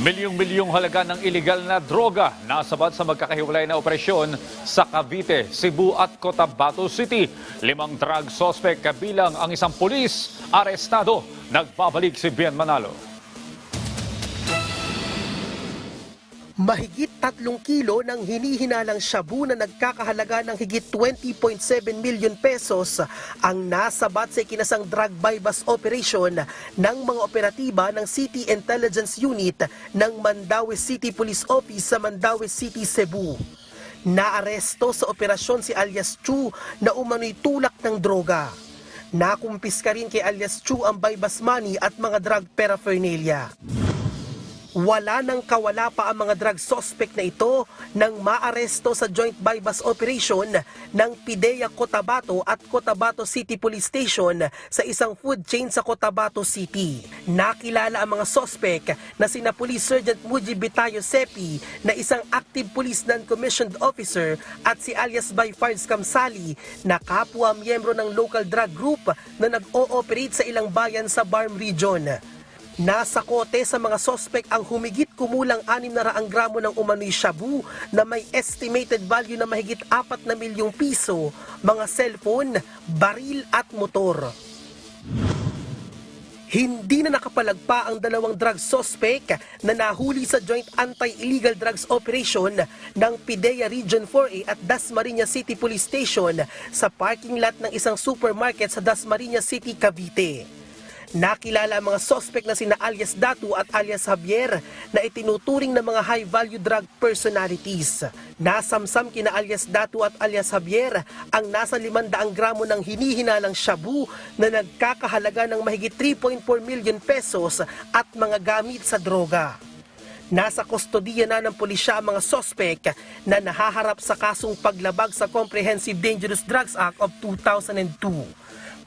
Milyong-milyong halaga ng iligal na droga nasabad sa magkakahiwalay na operasyon sa Cavite, Cebu at Cotabato City. Limang drug suspect kabilang ang isang pulis arestado. Nagbabalik si Bien Manalo. Mahigit tatlong kilo ng hinihinalang shabu na nagkakahalaga ng higit 20.7 million pesos ang nasabat sa ikinasang drug bypass operation ng mga operatiba ng City Intelligence Unit ng Mandaue City Police Office sa Mandaue City, Cebu. Naaresto sa operasyon si alias Chu na umano'y tulak ng droga. Nakumpiska rin kay alias Chu ang bypass money at mga drug paraphernalia. Wala nang kawala pa ang mga drug suspect na ito nang maaresto sa joint bypass operation ng PIDEA Cotabato at Cotabato City Police Station sa isang food chain sa Cotabato City. Nakilala ang mga suspect na sina Police Sergeant Muji Bitayo Sepi na isang active police non-commissioned officer at si alias Byfards Kamsali na kapwa miyembro ng local drug group na nag-ooperate sa ilang bayan sa Barm Region. Nasa kote sa mga sospek ang humigit kumulang 600 gramo ng umano'y shabu na may estimated value na mahigit 4 na milyong piso, mga cellphone, baril at motor. Hindi na nakapalagpa ang dalawang drug suspect na nahuli sa Joint Anti-Illegal Drugs Operation ng PIDEA Region 4A at Dasmariñas City Police Station sa parking lot ng isang supermarket sa Dasmariñas City, Cavite. Nakilala ang mga suspect na sina alias Datu at alias Javier na itinuturing na mga high-value drug personalities. Nasamsam kina alias Datu at alias Javier ang nasa 500 gramo ng hinihinalang shabu na nagkakahalaga ng mahigit 3.4 million pesos at mga gamit sa droga. Nasa kustodiya na ng pulisya ang mga sospek na nahaharap sa kasong paglabag sa Comprehensive Dangerous Drugs Act of 2002.